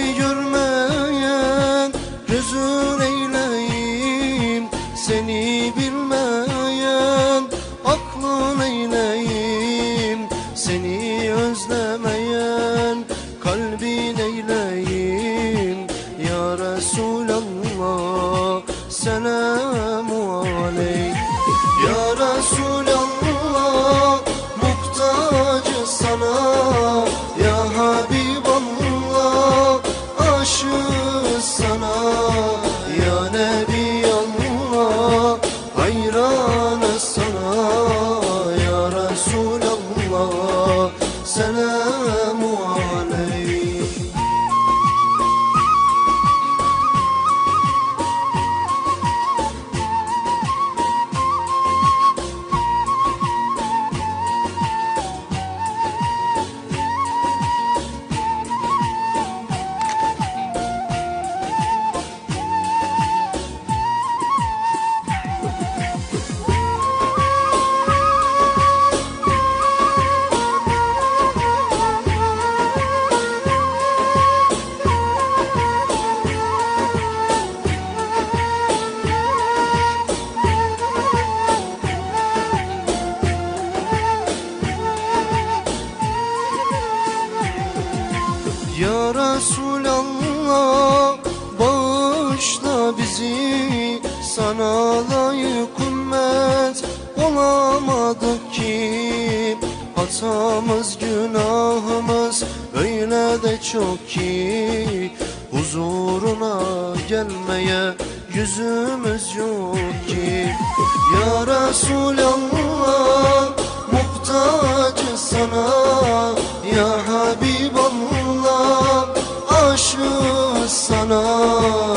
Seni görmeyen hüzün eyleyim. Seni bilmeyen aklın eyleyim. Seni özlemeyen kalbin eyleyim. Ya Resulallah selamu aleyh Resulallah. Selamu Ya Resulallah bağışla bizi. Sana layık ümmet olamadık ki. Hatamız günahımız öyle de çok ki. Huzuruna gelmeye yüzümüz yok ki. Ya Resulallah muhtacı sana. Ya Habiballah sana ya